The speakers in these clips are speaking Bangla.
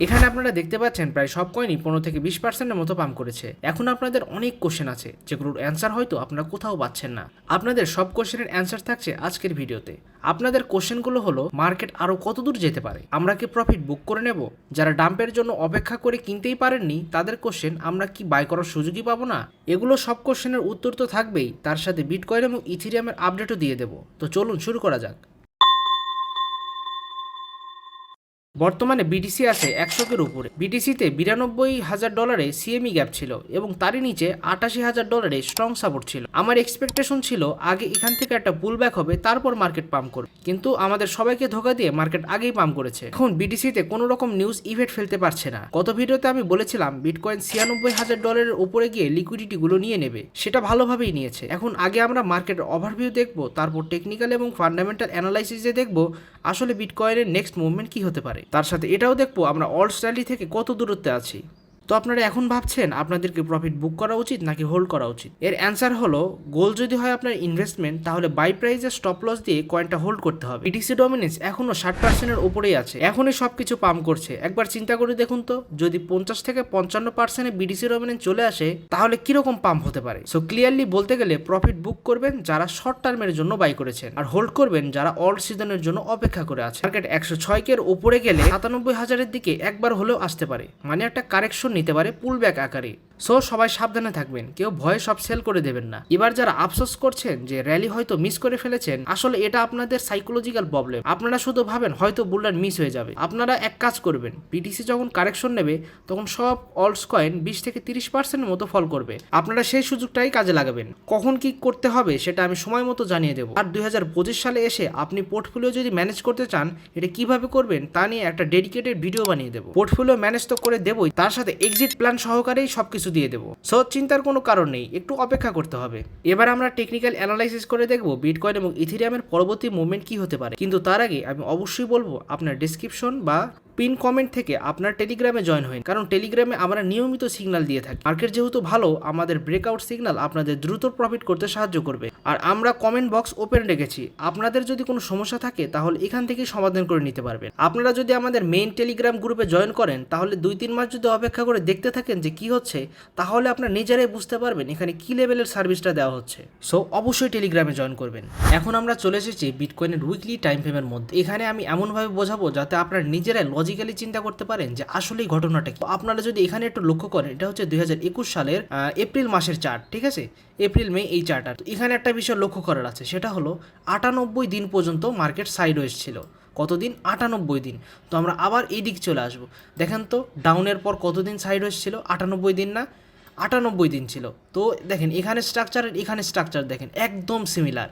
এখানে আপনারা দেখতে পাচ্ছেন প্রায় সব কয়েনই পনেরো থেকে বিশ পার্সেন্টের মতো পাম্প করেছে। এখন আপনাদের অনেক কোশ্চেন আছে, যেগুলোর অ্যান্সার হয়তো আপনারা কোথাও পাচ্ছেন না। আপনাদের সব কোশ্চেনের অ্যান্সার থাকছে আজকের ভিডিওতে। আপনাদের কোশ্চেনগুলো হলো মার্কেট আরও কত দূর যেতে পারে? আমরা কি প্রফিট বুক করে নেব? যারা ডাম্পের জন্য অপেক্ষা করে কিনতেই পারেননি, তাদের কোশ্চেন আমরা কি বাই করার সুযোগই পাবো না? এগুলো সব কোশ্চেনের উত্তর তো থাকবেই, তার সাথে বিটকয়েন এবং ইথিরিয়ামের আপডেটও দিয়ে দেবো। তো চলুন শুরু করা যাক। বর্তমানে বিটিসি আছে একশোকের উপরে। বিটিসিতে বিরানব্বই হাজার ডলারে সিএমই গ্যাপ ছিল এবং তারই নিচে আটাশি হাজার ডলারে স্ট্রং সাপোর্ট ছিল। আমার এক্সপেকটেশন ছিল আগে এখান থেকে একটা পুল ব্যাক হবে, তারপর মার্কেট পাম্প করবে। কিন্তু আমাদের সবাইকে ধোকা দিয়ে মার্কেট আগেই পাম্প করেছে। এখন বিটিসিতে কোনো রকম নিউজ ইভেন্ট ফেলতে পারছে না। গত ভিডিওতে আমি বলেছিলাম বিটকয়েন ছিয়ানব্বই হাজার ডলারের উপরে গিয়ে লিকুইডিটি গুলো নিয়ে নেবে। সেটা ভালোভাবেই নিয়েছে। এখন আগে আমরা মার্কেটের ওভারভিউ দেখব, তারপর টেকনিক্যাল এবং ফান্ডামেন্টাল অ্যানালাইসিসে দেখব, আসলে বিটকয়েনের নেক্সট মুভমেন্ট কি হতে পারে। তার সাথে এটাও দেখব আমরা অল স্টাইলি থেকে কত দূরত্বে আছি। তো আপনারা এখন ভাবছেন আপনাদেরকে প্রফিট বুক করা উচিত নাকি হোল্ড করা উচিত? এর অ্যান্সার হলো গোল যদি হয় আপনার ইনভেস্টমেন্ট তাহলে বাই প্রাইজে স্টপ লস দিয়ে কয়েনটা হোল্ড করতে হবে। বিটিসি ডমিনেন্স এখনও ষাট পার্সেন্টের উপরেই আছে। এখনই সব কিছু পাম্প করছে। একবার চিন্তা করে দেখুন তো, যদি পঞ্চাশ থেকে পঞ্চান্ন পার্সেন্টে বিটিসি ডমিনেন্স চলে আসে, তাহলে কীরকম পাম্প হতে পারে? সো ক্লিয়ারলি বলতে গেলে প্রফিট বুক করবেন যারা শর্ট টার্মের জন্য বাই করেছেন, আর হোল্ড করবেন যারা অল সিজনের জন্য অপেক্ষা করে আছে মার্কেট একশো ছয় কের উপরে গেলে সাতানব্বই হাজারের দিকে একবার হলেও আসতে পারে। মানে একটা কারেকশন নিতে পারে পুলব্যাক আকারে। সো সবাই সাবধানে থাকবেন। কেউ ভয়ে সব সেল করে দেবেন না। এবার যারা আফসোস করছেন যে র্যালি হয়তো মিস করে ফেলেছেন, আসলে এটা আপনাদের সাইকোলজিক্যাল প্রবলেম আপনারা শুধু ভাবেন, হয়তো বুললার মিস হয়ে যাবে। আপনারা এক কাজ করবেন বিটিসি যখন কারেকশন নেবে, তখন সব অলস কয়েন বিশ থেকে তিরিশ পার্সেন্টের মতো ফল করবে। আপনারা সেই সুযোগটাই কাজে লাগাবেন। কখন কি করতে হবে সেটা আমি সময় মতো জানিয়ে দেবো। আর দুই হাজার পঁচিশ সালে এসে আপনি পোর্টফোলিও যদি ম্যানেজ করতে চান, এটা কীভাবে করবেন তা নিয়ে একটা ডেডিকেটেড ভিডিও বানিয়ে দেবো। পোর্টফোলিও ম্যানেজ তো করে দেবই, তার সাথে এক্সিট প্ল্যান সহকারেই সবকিছু দিয়ে দেবো। সো, চিন্তার কোনো কারণ নেই, একটু অপেক্ষা করতে হবে। এবার আমরা টেকনিক্যাল অ্যানালাইসিস করে দেখব বিটকয়েন এবং ইথিরিয়ামের পরবর্তী মুভমেন্ট কি হতে পারে। কিন্তু তার আগে আমি অবশ্যই বলব, আপনার ডিসক্রিপশন বা পিন কমেন্ট থেকে আপনার টেলিগ্রামে জয়েন হন কারণ টেলিগ্রামে আমরা নিয়মিত সিগনাল দিয়ে থাকি। মার্কেট যেহেতু ভালো, আমাদের ব্রেকআউট সিগনাল আপনাদের দ্রুত প্রফিট করতে সাহায্য করবে। আর আমরা কমেন্ট বক্স ওপেন রেখেছি। আপনাদের যদি কোনো সমস্যা থাকে, তাহলে এখান থেকেই সমাধান করে নিতে পারবেন। আপনারা যদি আমাদের মেইন টেলিগ্রাম গ্রুপে জয়েন করেন, তাহলে দুই তিন মাস যদি অপেক্ষা করে দেখতে থাকেন যে কি হচ্ছে, তাহলে আপনার নিজেরাই বুঝতে পারবেন এখানে কি লেভেলের সার্ভিসটা দেওয়া হচ্ছে। সো অবশ্যই টেলিগ্রামে জয়েন করবেন। এখন আমরা চলে এসেছি বিটকয়েনের উইকলি টাইম ফ্রেমের মধ্যে। এখানে আমি এমনভাবে বোঝাবো যাতে আপনারা নিজেরাই লজিক্যালি চিন্তা করতে পারেন যে আসলেই ঘটনাটা কি। আপনারা যদি এখানে একটু লক্ষ্য করেন, এটা হচ্ছে দুই হাজার একুশ সালের এপ্রিল মাসের চার্ট, ঠিক আছে? এপ্রিল, মে এই চার্ট। আর এখানে একটা বিষয় লক্ষ্য করার আছে, সেটা হলো আটানব্বই দিন পর্যন্ত মার্কেট সাইড ছিল। কতদিন? আটানব্বই দিন। তো আমরা আবার এই দিক চলে আসব। দেখেন তো ডাউনের পর কতদিন সাইড ছিল? আটানব্বই দিন না? আটানব্বই দিন ছিল। তো দেখেন, এখানে স্ট্রাকচার এখানে স্ট্রাকচার দেখেন, একদম সিমিলার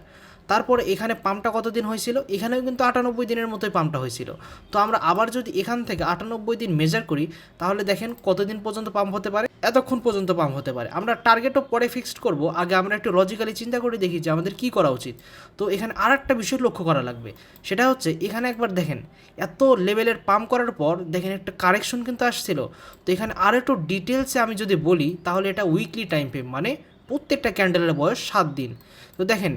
তারপরে এখানে পাম্পটা কতদিন হয়েছিল? এখানেও কিন্তু আটানব্বই দিনের মতোই পাম্পটা হয়েছিল। তো আমরা আবার যদি এখান থেকে আটানব্বই দিন মেজার করি, তাহলে দেখেন কতদিন পর্যন্ত পাম্প হতে পারে? এতক্ষণ পর্যন্ত পাম্প হতে পারে। আমরা টার্গেটও পরে ফিক্সড করব। আগে আমরা একটু লজিক্যালি চিন্তা করে দেখি যে আমাদের কী করা উচিত। তো এখানে আর একটা বিষয় লক্ষ্য করা লাগবে। সেটা হচ্ছে, এখানে একবার দেখেন, এত লেভেলের পাম্প করার পর দেখেন একটা কারেকশন কিন্তু আসছিল। তো এখানে আর একটু ডিটেলসে আমি যদি বলি, তাহলে এটা উইকলি টাইম ফ্রেম মানে প্রত্যেকটা ক্যান্ডেলের বয়স সাত দিন। তো দেখেন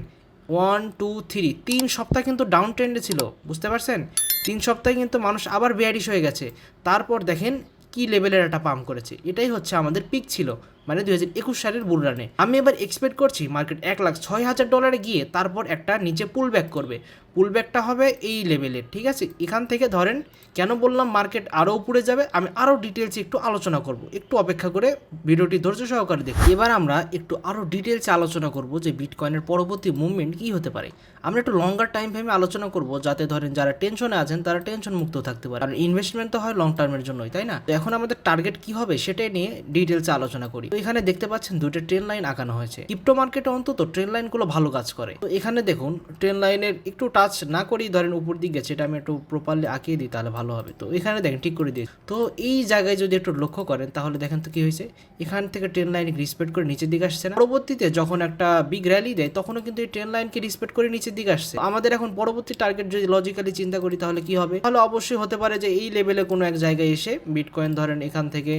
ওয়ান টু থ্রি তিন সপ্তাহ কিন্তু ডাউন ট্রেন্ডে ছিল, বুঝতে পারছেন? তিন সপ্তাহে কিন্তু মানুষ আবার বেয়ারিশ হয়ে গেছে। তারপর দেখেন কি লেভেলের একটা পাম্প করেছে। এটাই হচ্ছে আমাদের পিক ছিল। মানে দুই হাজার একুশ সালের বুল রানে আমি এবার এক্সপেক্ট করছি মার্কেট এক লাখ ছয় হাজার ডলারে গিয়ে তারপর একটা নিচে পুল ব্যাক করবে। পুল ব্যাকটা হবে এই লেভেলের ঠিক আছে? এখান থেকে ধরেন, কেন বললাম মার্কেট আরও উপরে যাবে? আমি আরও ডিটেলসে একটু আলোচনা করব। একটু অপেক্ষা করে ভিডিওটি ধৈর্য সহকারে দেখুন। এবার আমরা একটু আরও ডিটেলসে আলোচনা করব যে বিটকয়েনের পরবর্তী মুভমেন্ট কী হতে পারে। আমরা একটু লঙ্গার টাইম ফ্রেমে আলোচনা করব, যাতে ধরেন যারা টেনশনে আছেন, তারা টেনশন মুক্ত থাকতে পারে। আর ইনভেস্টমেন্ট তো হয় লং টার্মের জন্যই, তাই না? তো এখন আমাদের টার্গেট কি হবে সেটাই নিয়ে ডিটেলসে আলোচনা করি। এখানে দেখতে পাচ্ছেন দুটো ট্রেন লাইন আঁকানো হয়েছে। ক্রিপ্টো মার্কেটে অন্তত ট্রেন লাইনগুলো ভালো কাজ করে। তো এখানে দেখুন ট্রেন লাইনের একটু টাচ না করেই ধরেন উপর দিক গেছে, এটা আমি একটু প্রপারলি আঁকিয়ে দিই তাহলে ভালো হবে। তো এখানে দেখেন, ঠিক করে দিই তো এই জায়গায় যদি একটু লক্ষ্য করেন, তাহলে দেখেন তো কি হয়েছে? এখান থেকে ট্রেন লাইন রিসপেক্ট করে নিচের দিকে আসছে না। পরবর্তীতে যখন একটা বিগ র্যালি দেয়, তখনও কিন্তু এই ট্রেন লাইনকে রিসপেক্ট করে নিচের দিকে আসছে। আমাদের এখন পরবর্তী টার্গেট যদি লজিক্যালি চিন্তা করি, তাহলে কি হবে? তাহলে অবশ্যই হতে পারে যে এই লেভেলে কোনো এক জায়গায় এসে বিটকয়েন ধরেন এখান থেকে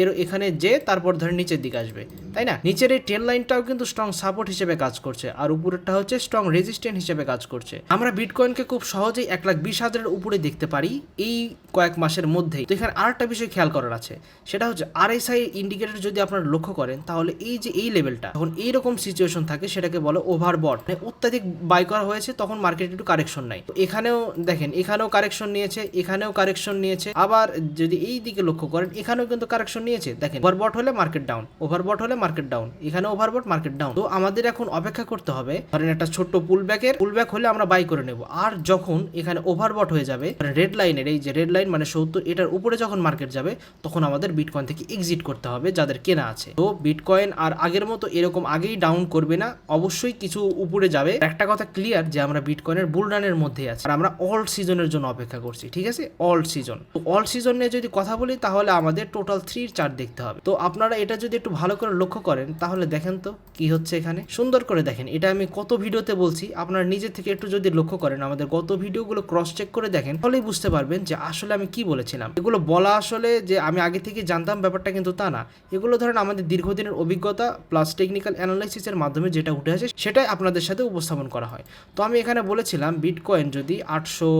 এর এখানে যে, তারপর তারপর ধরে নিচের দিকে আসবে, তাই না? নিচের এই ট্রেন লাইনটাও কিন্তু স্ট্রং সাপোর্ট হিসেবে কাজ করছে, আর উপরেরটা হচ্ছে স্ট্রং রেজিস্ট্যান্ট হিসেবে কাজ করছে। আমরা বিটকয়েনকে খুব সহজেই এক লাখ বিশ হাজারের উপরে দেখতে পারি এই কয়েক মাসের মধ্যেই। তো এখানে আরেকটা বিষয় খেয়াল করার আছে, সেটা হচ্ছে আরএসআই ইন্ডিকেটর যদি আপনারা লক্ষ্য করেন, তাহলে এই যে এই লেভেলটা যখন এইরকম সিচুয়েশন থাকে, সেটাকে বলে ওভারবট মানে অত্যাধিক বাই করা হয়েছে, তখন মার্কেটে একটু কারেকশন নাই। তো এখানেও দেখেন, এখানেও কারেকশন নিয়েছে, এখানেও কারেকশন নিয়েছে, আবার যদি এই দিকে লক্ষ্য করেন, এখানেও কিন্তু কারেকশন নিয়েছে। দেখেন ওভারবট হলে মার্কেট ডাউন ওভারবট হলে মার্কেট ডাউন এখানে ওভারবট মার্কেট ডাউন তো আমাদের এখন অপেক্ষা করতে হবে, ধরেন একটা ছোট্ট পুল ব্যাকের পুল ব্যাক হলে আমরা বাই করে নেব। আর যখন এখানে ওভারবট হয়ে যাবে রেড লাইনের এই যে রেড লাইন মানে সত্তর, এটার উপরে যখন মার্কেট যাবে, তখন আমাদের বিটকয়েন থেকে এক্সিট করতে হবে যাদের কেনা আছে। তো বিটকয়েন আর আগের মতো এরকম আগেই ডাউন করবে না, অবশ্যই কিছু উপরে যাবে। একটা কথা ক্লিয়ার যে আমরা বিটকয়েনের বুল রানের মধ্যে আছি। আর আমরা অল সিজনের জন্য অপেক্ষা করছি, ঠিক আছে? অল সিজন তো অল সিজন নিয়ে যদি কথা বলি, তাহলে আমাদের টোটাল থ্রির চার্ট দেখতে হবে। তো আপনারা এটা যদি একটু ভালো করে লক্ষ্য করেন, তাহলে দেখেন তো কি হচ্ছে এখানে। সুন্দর করে দেখেন, এটা আমি কত ভিডিওতে বলছি, আপনারা নিজে থেকে একটু যদি লক্ষ্য করেন আমাদের গত ভিডিওগুলো ক্রস চেক করে দেখেন, তাহলেই বুঝতে পারবেন যে আসলে আমি কি বলেছিলাম। এগুলো বলা আসলে যে আমি আগে থেকে জানতাম ব্যাপারটা কিন্তু তা না। এগুলো ধরেন আমাদের দীর্ঘদিনের অভিজ্ঞতা প্লাস টেকনিক্যাল অ্যানালাইসিসের মাধ্যমে যেটা উঠে আসে, সেটাই আপনাদের সাথে উপস্থাপন করা হয়। তো আমি এখানে বলেছিলাম বিটকয়েন যদি আটশো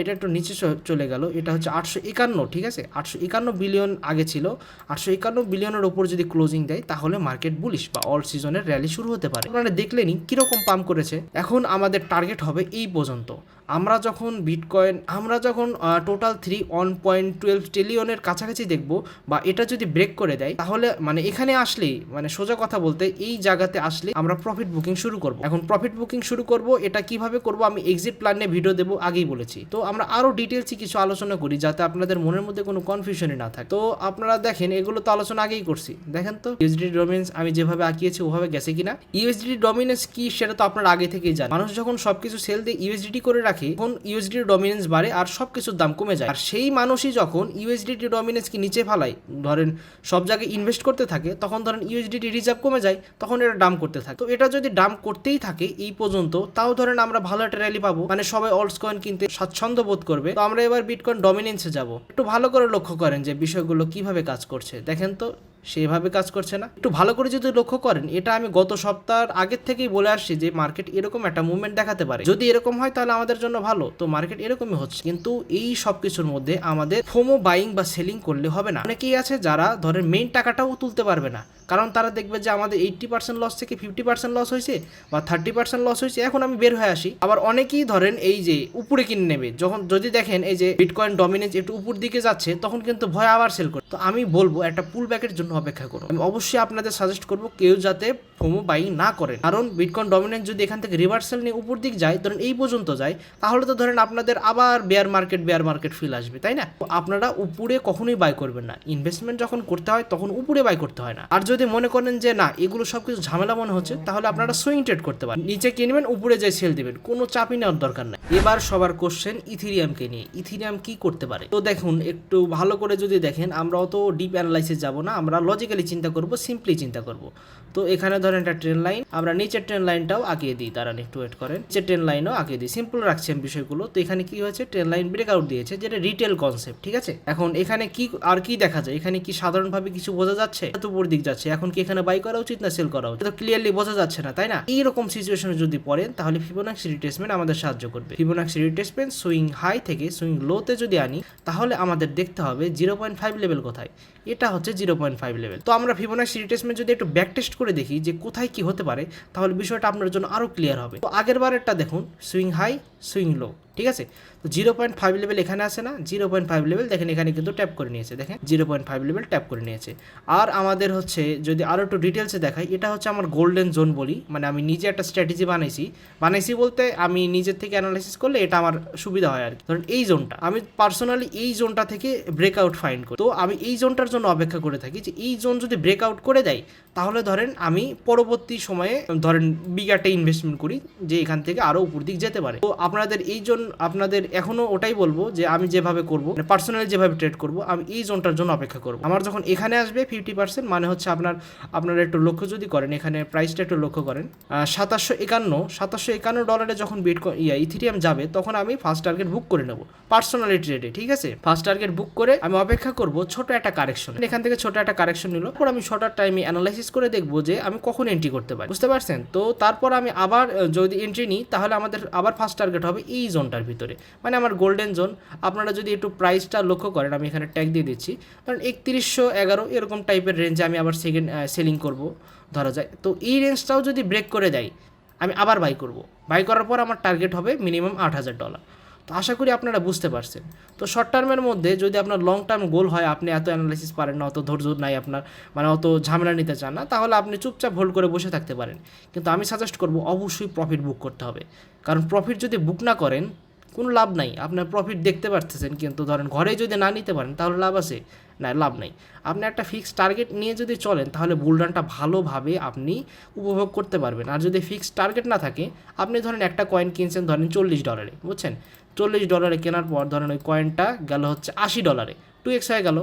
এটা একটু নিচে চলে গেল। এটা হচ্ছে আটশো একান্ন, ঠিক আছে? আটশো একান্ন বিলিয়ন আগে ছিল। আটশো একান্ন বিলিয়নের ওপর যদি ক্লোজিং দেয়, তাহলে মার্কেট বুলিশ বা অল সিজনের র্যালি শুরু হতে পারে। আপনারা দেখলেনি কীরকম পাম্প করেছে। এখন আমাদের টার্গেট হবে এই পর্যন্ত। আমরা যখন বিটকয়েন আমরা যখন total three one point twelve ট্রিলিয়নের কাছাকাছি দেখব বা এটা যদি ব্রেক করে দেয়, তাহলে মানে এখানে আসলেই মানে সোজা কথা বলতে এই জায়গাতে আসলে আমরা প্রফিট বুকিং শুরু করব। এখন প্রফিট বুকিং শুরু করব, এটা কীভাবে করব আমি এক্সিট প্ল্যান নিয়ে ভিডিও দেবো, আগেই বলেছি। তো আমরা আরও ডিটেলসে কিছু আলোচনা করি যাতে আপনাদের মনের মধ্যে কোনো কনফিউশনই না থাকে। তো আপনারা দেখেন, এগুলো তো আলোচনা আগেই করছি। দেখেন তো ইউএসডি ডমিনেন্স আমি যেভাবে আঁকিয়েছি, ওভাবে গেছে কিনা? ইউএসডি ডমিনেন্স কি সেটা তো আপনারা আগে থেকেই জানেন। মানুষ যখন সবকিছু সেল দিয়ে ইউএসডিটি করে রাখে তখন ইউএসডি ডমিনেন্স বাড়ে আর সব কিছুর দাম কমে যায়। আর সেই মানুষই যখন ইউএসডিটি ডমিনেন্সকে নিচে ফালায়, ধরেন সব জায়গায় ইনভেস্ট করতে থাকে, তখন ধরেন ইউএসডিটি রিজার্ভ কমে যায়, তখন এটা ডাম করতে থাকে। তো এটা যদি ডাম করতেই থাকে এই পর্যন্ত, তাও ধরেন আমরা ভালো একটা র্যালি পাবো। মানে সবাই অল্টস কয়েন কিনতে স্বাচ্ছন্দ্য বোধ করবে। তো আমরা এবার বিটকয়েন ডমিনেন্সে যাব। একটু ভালো করে লক্ষ্য করেন যে বিষয়গুলো কীভাবে কাজ করছে। দেখেন তো সেভাবে কাজ করছে না। একটু ভালো করে যদি লক্ষ্য করেন, এটা আমি গত সপ্তাহের আগের থেকেই বলে আসছি যে মার্কেট এরকম একটা মুভমেন্ট দেখাতে পারে। যদি এরকম হয় তাহলে আমাদের জন্য ভালো। তো মার্কেট এরকমই হচ্ছে। কিন্তু এই সব কিছুর মধ্যে আমাদের ফোমো বাইং বা সেলিং করলে হবে না। অনেকেই আছে যারা ধরেন মেইন টাকাটাও তুলতে পারবে না। কারণ তারা দেখবে যে আমাদের এইট্টি পার্সেন্ট লস থেকে ফিফটি পার্সেন্ট লস হয়েছে বা থার্টি পার্সেন্ট লস হয়েছে, এখন আমি বের হয়ে আসি। আবার অনেকেই ধরেন এই যে উপরে কিনে নেবে। যখন যদি দেখেন এই যে বিটকয়েন ডমিনেন্স একটু উপর দিকে যাচ্ছে, তখন কিন্তু ভয় আবার সেল করে তো আমি বলব একটা পুল ব্যাকের জন্য অপেক্ষা করুন। আমি অবশ্যই আপনাদের সাজেস্ট করব কেউ যাতে ফোমো বাইং না করেন। কারণ বিটকয়েন ডমিনেন্স যদি এখান থেকে রিভার্সাল নিয়ে উপর দিক যায়, ধরেন এই পর্যন্ত যায়, তাহলে তো ধরেন আপনাদের আবার bear market bear market feel আসবে, তাই না? আপনারা উপরে কখনোই বাই করবেন না। ইনভেস্টমেন্ট যখন করতে হয়, তখন উপরে বাই করতে হয় না। আর যদি মনে করেন যে, না, এগুলো সব কিছু ঝামেলা মনে হচ্ছে, তাহলে আপনারা সুইং ট্রেড করতে পারেন। নিচে কিনবেন উপরে যাই সেল দিবেন। কোনো চাপই নেওয়ার দরকার নাই। এবার সবার কোশ্চেন ইথিরিয়ামকে নিয়ে। ইথিরিয়াম কি করতে পারে? তো দেখুন, একটু ভালো করে যদি দেখেন আমরা অত ডিপ অ্যানালাইসিস যাব না, আমরা লজিক্যালি চিন্তা করব সিম্পলি চিন্তা করব। তো এখানে ধরেন একটা ট্রেন লাইন আমরা নিচের ট্রেন লাইনটাও আঁকিয়ে দিই, তারা একটু ওয়েট করেন। নিচের ট্রেন লাইনও আঁকিয়ে দিই। সিম্পল রাখছি আমি বিষয়গুলো। তো এখানে কি হয়েছে? ট্রেন লাইন ব্রেকআউট দিয়েছে, যেটা রিটেল কনসেপ্ট ঠিক আছে? এখন এখানে কি, আর কি দেখা যায়? এখানে কি সাধারণভাবে কিছু বোঝা যাচ্ছে? এত উপর দিক যাচ্ছে। এখন কি এখানে বাই করা উচিত না সেল করা উচিত? তো ক্লিয়ারলি বোঝা যাচ্ছে না, তাই না? এইরকম সিচুয়েশনে যদি পড়েন, তাহলে ফিবোনাক্সি রিট্রেসমেন্ট আমাদের সাহায্য করবে। ফিবোনাক্সি রিট্রেসমেন্ট সুইং হাই থেকে সুইং লোতে যদি আনি, তাহলে আমাদের দেখতে হবে জিরো পয়েন্ট ফাইভ লেভেল কোথায়? এটা হচ্ছে জিরো পয়েন্ট ফাইভ লেভেল তো আমরা ফিবোনাক্সি রিট্রেসমেন্ট যদি একটু ব্যাক টেস্ট করে দেখি, যে কোথায় কি হতে পারে, তাহলে বিষয়টা আপনার জন্য আরও ক্লিয়ার হবে। তো আগের বারেরটা দেখুন, সুইং হাই, সুইং লো। ঠিক আছে? তো জিরো পয়েন্ট ফাইভ লেভেল এখানে আসে না জিরো পয়েন্ট ফাইভ লেভেল দেখেন এখানে কিন্তু ট্যাপ করে নিয়েছে, দেখেন zero point five level tap করে নিয়েছে। আর আমাদের হচ্ছে যদি আরও একটু ডিটেলসে দেখাই, এটা হচ্ছে আমার গোল্ডেন জোন বলি মানে আমি নিজে একটা স্ট্র্যাটেজি বানাইছি। বানাইছি বলতে আমি নিজের থেকে অ্যানালাইসিস করলে এটা আমার সুবিধা হয় আর কি। ধরুন এই জোনটা আমি পার্সোনালি এই জোনটা থেকে ব্রেকআউট ফাইন্ড করি। তো আমি এই জোনটার জন্য অপেক্ষা করে থাকি যে এই জোন যদি ব্রেকআউট করে দেয়, তাহলে ধরেন আমি পরবর্তী সময়ে, ধরেন বিগ একটা ইনভেস্টমেন্ট করি, যে এখান থেকে আরও উপর দিক যেতে পারে। তো আপনাদের এই জন্য আপনাদের এখনও ওটাই বলব যে আমি যেভাবে করব পার্সোনালি যেভাবে ট্রেড করব, আমি এই জোনটার জন্য অপেক্ষা করব। আমার যখন এখানে আসবে ফিফটি পার্সেন্ট মানে হচ্ছে আপনার, আপনারা একটু লক্ষ্য যদি করেন, এখানে প্রাইসটা একটু লক্ষ্য করেন সাতাশশো একান্ন সাতাশশো একান্ন ডলারে যখন বিট ইয়া ইথিরিয়াম যাবে, তখন আমি ফার্স্ট টার্গেট বুক করে নেব পার্সোনালি ট্রেডে ঠিক আছে? ফার্স্ট টার্গেট বুক করে আমি অপেক্ষা করব ছোট একটা কারেকশন এখান থেকে ছোট একটা কারেকশন নিল পর আমি শর্টার টাইমে অ্যানালাইসিস করে দেখব যে আমি কখন এন্ট্রি করতে পারি, বুঝতে পারছেন? তো তারপর আমি আবার যদি এন্ট্রি নিই, তাহলে আমাদের আবার ফার্স্ট টার্গেট হবে এই জোনটার ভিতরে। মানে আমার গোল্ডেন জোন আপনারা যদি একটু প্রাইসটা লক্ষ্য করেন, আমি এখানে ট্যাগ দিয়ে দিচ্ছি। কারণ একত্রিশশো এগারো, এরকম টাইপের রেঞ্জে আমি আবার সেকেন্ড সেলিং করব, ধরা যায় তো এই রেঞ্জটাও যদি ব্রেক করে দেয়, আমি আবার বাই করব। বাই করার পর আমার টার্গেট হবে মিনিমাম আট হাজার ডলার তো আশা করি আপনারা বুঝতে পারছেন। তো শর্ট টার্মের মধ্যে যদি আপনার লং টার্ম গোল হয়, আপনি এত অ্যানালাইসিস পারেন না, অত ধৈর্য নাই আপনার মানে অত ঝামেলা নিতে চান না, তাহলে আপনি চুপচাপ হোল্ড করে বসে থাকতে পারেন। কিন্তু আমি সাজেস্ট করব, অবশ্যই প্রফিট বুক করতে হবে। কারণ প্রফিট যদি বুক না করেন, কোনো লাভ নাই। আপনার প্রফিট দেখতে পারতেছেন, কিন্তু ধরেন ঘরে যদি না নিতে পারেন, তাহলে লাভ আছে? না, লাভ নাই। আপনি একটা ফিক্সড টার্গেট নিয়ে যদি চলেন, তাহলে বুলডানটা ভালোভাবে আপনি উপভোগ করতে পারবেন। আর যদি ফিক্সড টার্গেট না থাকে, আপনি ধরেন একটা কয়েন কিনছেন, ধরেন চল্লিশ ডলারে বুঝছেন? চল্লিশ ডলারে কেনার পর ধরেন ওই কয়েনটা গেল হচ্ছে আশি ডলারে। টু এক্স হয়ে গেল।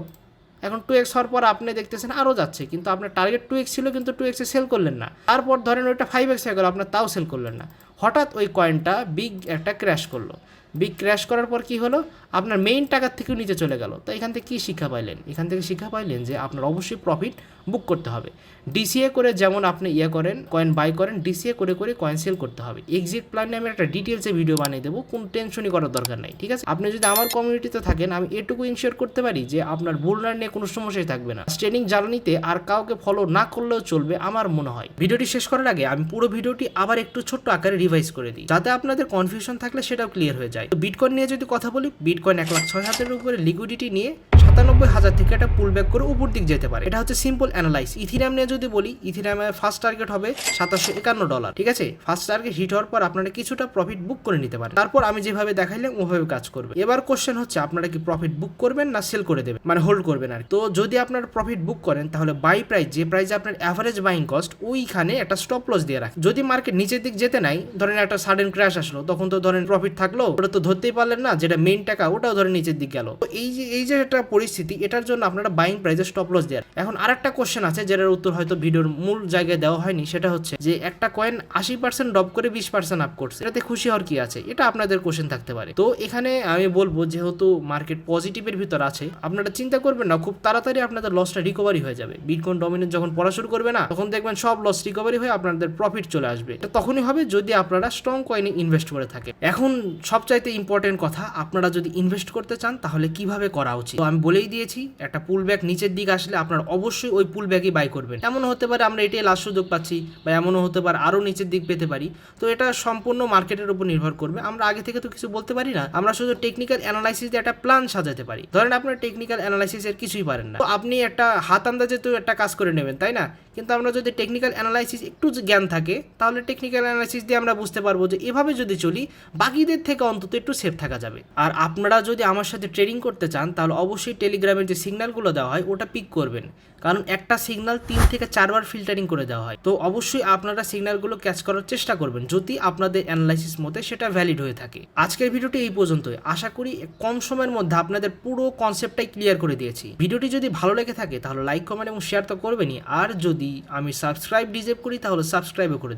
এখন টু এক্স হওয়ার পর আপনি দেখতেছেন আরও যাচ্ছে, কিন্তু আপনার টার্গেট টু এক্স ছিল, কিন্তু টু এক্সে সেল করলেন না। তারপর ধরেন ওইটা ফাইভ এক্স হয়ে গেল, আপনার তাও সেল করলেন না। হঠাৎ ওই কয়েনটা বিগ একটা ক্র্যাশ করল। বিগ ক্র্যাশ করার পর কি হলো? আপনার মেইন টাকার থেকেও নিচে চলে গেল। তো এখান থেকে কী শিক্ষা পাইলেন? এখান থেকে শিক্ষা পাইলেন যে আপনার অবশ্যই প্রফিট বুক করতে হবে। ডিসিএ করে যেমন আপনি ইয়ে করেন কয়েন বাই করেন ডিসিএ করে করে কয়েন সেল করতে হবে। এক্সিট প্ল্যানে আমি একটা ডিটেলসে ভিডিও বানিয়ে দেবো, কোন টেনশনই করার দরকার নাই, ঠিক আছে? আপনি যদি আমার কমিউনিটিতে থাকেন, আমি এটুকু ইনশিওর করতে পারি যে আপনার বুলনার নিয়ে কোনো সমস্যাই থাকবে না। ট্রেনিং জার্নিতে আর কাউকে ফলো না করলেও চলবে আমার মনে হয়। ভিডিওটি শেষ করার আগে আমি পুরো ভিডিওটি আবার একটু ছোট্ট আকারে রিভাইজ করে দিই, যাতে আপনাদের কনফিউশন থাকলে সেটাও ক্লিয়ার হয়ে যায়। তো বিটকয়েন নিয়ে যদি কথা বলি বিটকয়েন এক লাখ ছয় হাজারের উপরে লিকুইডিটি নিয়ে সাতানব্বই হাজার থেকে একটা পুল ব্যাক করে উপর দিক যেতে পারে। এটা হচ্ছে সিম্পল অ্যানালাইস ইথিরাম নিয়ে যদি বলি ইথিরামের ফার্স্ট টার্গেট হবে সাতাশশো একান্ন ডলার ঠিক আছে? ফার্স্ট টার্গেট হিট হওয়ার পর আপনারা কিছুটা প্রফিট বুক করে নিতে পারেন। তারপর আমি যেভাবে দেখাইলাম, ওভাবে কাজ করবে। এবার কোশ্চেন হচ্ছে, আপনারা কি প্রফিট বুক করবেন না সেল করে দেবেন? মানে হোল্ড করবেন আর তো যদি আপনার প্রফিট বুক করেন, তাহলে বাই প্রাইস যে প্রাইসে আপনার অ্যাভারেজ বাইং কস্ট ওইখানে একটা স্টপ লস দিয়ে রাখেন। যদি মার্কেট নিচের দিক যেতে নাই, ধরেন একটা সাডেন ক্র্যাশ আসলো, তখন তো ধরেন প্রফিট থাকল, ওটা তো ধরতেই পারলেন না, যেটা মেইন টাকা, ওটাও ধরেন নিচের দিক গেল। এই যে এই যে একটা পরিস্থিতি এটার জন্য আপনারা বাইং প্রাইসে স্টপ লস দেওয়ার এখন আরেকটা কোশ্চেন আছে, যেটার উত্তর হয়তো ভিডিওর মূল জায়গায় দেওয়া হয়নি, সেটা হচ্ছে যে একটা কয়েন আশি পার্সেন্ট ড্রপ করে বিশ পার্সেন্ট আপ করছে, এটাতে খুশি হওয়ার কি আছে? এটা আপনাদের কোশ্চেন থাকতে পারে। তো এখানে আমি বলব, যেহেতু মার্কেট পজিটিভের ভিতর আছে, আপনারা চিন্তা করবেন না, খুব তাড়াতাড়ি আপনাদের লসটা রিকভারি হয়ে যাবে। বিটকয়েন ডমিনেন্ট যখন পড়া শুরু করবে না, তখন দেখবেন সব লস রিকভারি হয়ে আপনাদের প্রফিট চলে আসবে। এটা তখনই হবে যদি আপনারা স্ট্রং কয়েনে ইনভেস্ট করে থাকে এখন সবচাইতে ইম্পর্টেন্ট কথা, আপনারা যদি ইনভেস্ট করতে চান, তাহলে কীভাবে করা উচিত? তো আমি বলেই দিয়েছি, একটা পুল ব্যাক নিচের দিকে আসলে আপনারা অবশ্যই ওই পুল ব্যাকই বাই করবেন। এমন হতে পারে আমরা এটাই লাস্ট সুযোগ পাচ্ছি বা এমনও হতে পারে আরও নিচের দিক পেতে পারি। তো এটা সম্পূর্ণ মার্কেটের উপর নির্ভর করবে। আমরা আগে থেকে তো কিছু বলতে পারি না। আমরা শুধু টেকনিক্যাল অ্যানালাইসিস দিয়ে একটা প্ল্যান সাজাতে পারি। ধরেন আপনার টেকনিক্যাল অ্যানালাইসিসের কিছুই পারেন না। তো আপনি একটা হাত আন্দাজে তো একটা কাজ করে নেবেন, তাই না? কিন্তু আমরা যদি টেকনিক্যাল অ্যানালাইসিস একটু জ্ঞান থাকে, তাহলে টেকনিক্যাল অ্যানালাইসিস দিয়ে আমরা বুঝতে পারব যে এভাবে যদি চলি, বাকিদের থেকে অন্তত একটু সেফ থাকা যাবে। আর আপনারা যদি আমার সাথে ট্রেডিং করতে চান, তাহলে অবশ্যই টেলিগ্রামের যে সিগন্যালগুলো দেওয়া হয়, ওটা পিক করবেন। কারণ একটা সিগন্যাল তিন থেকে চারবার ফিল্টারিং করে দেওয়া হয়। তো অবশ্যই আপনারা সিগন্যালগুলো ক্যাচ করার চেষ্টা করবেন, যদি আপনাদের অ্যানালাইসিস মতে সেটা ভ্যালিড হয়ে থাকে। আজকের ভিডিওটি এই পর্যন্তই। আশা করি কম সময়ের মধ্যে আপনাদের পুরো কনসেপ্টটাই ক্লিয়ার করে দিয়েছি। ভিডিওটি যদি ভালো লেগে থাকে, তাহলে লাইক কমেন্ট এবং শেয়ার তো করবেনই। আর যদি আমি সাবস্ক্রাইব ডিজেব করি, তাহলে সাবস্ক্রাইবও করে দেবেন।